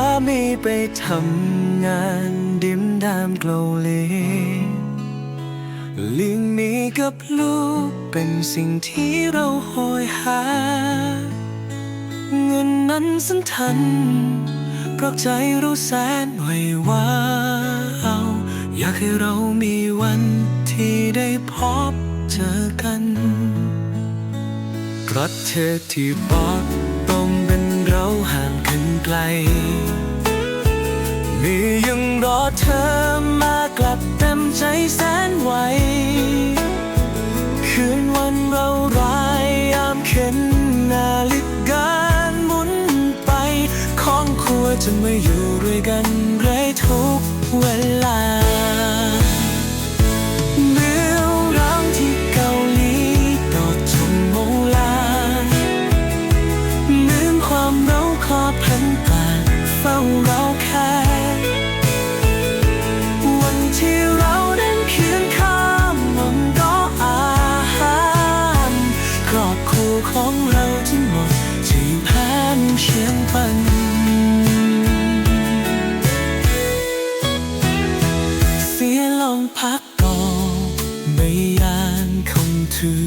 ามีไปทำงานดิมดามเกลาเลเลี้ยงมีกับลูกเป็นสิ่งที่เราโหยหา เงินนั้นสันทัน เพราะใจเราแสนไหววาอยากให้เรามีวันที่ได้พบเจอกันรักเธอที่บอกตรงเป็นเราห่างกันไกล ใจแสนไหว คืนวันเราร้ายยามเข็นนาฬิกาหมุนไป ของครัวจะไมาอยู่ด้วยกันเรื่อยทุกเวลาเมื่อร้างที่เกาห พักก่อนไม่ยานคงถือ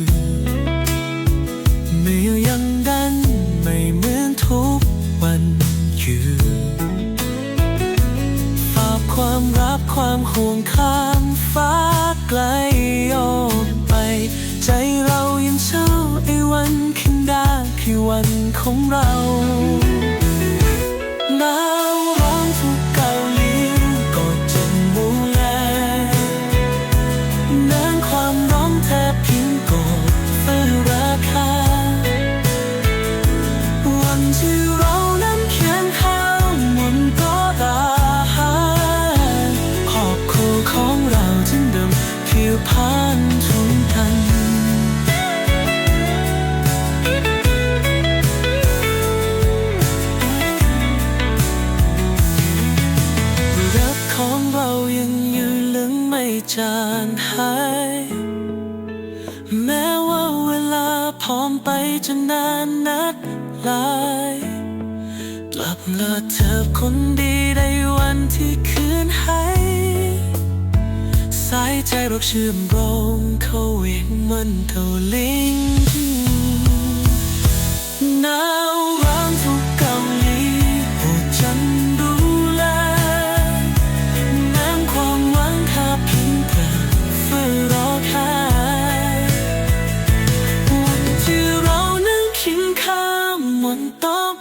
ไม่ยังดันไม่เหมือนทุกวันอยู่ฝากความรักความห่วงข้า จางหาย แม้ว่าเวลาพร้อมไปจะนานนัดหลายกลับลาเธอคนดีในวันที่คืนให้สายใจเราเชื่อมโรงเขาเวียงมันเท่าลิงหนาว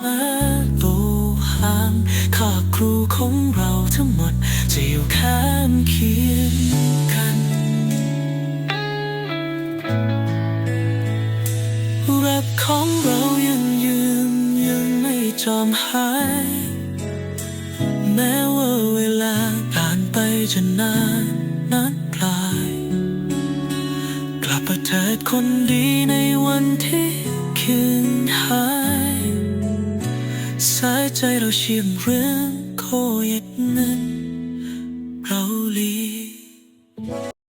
มาโตห่างข้าครูของเราทั้งหมด จะอยู่ข้างเคียงกัน รักของเรายังยืนยังไม่จอมหาย แม้ว่าเวลาผ่านไปจะนานนัดกลาย กลับมาเถิดคนดีในวันที่คืน สายใจเราเชื่อมเรื่องโคยนั้นเรา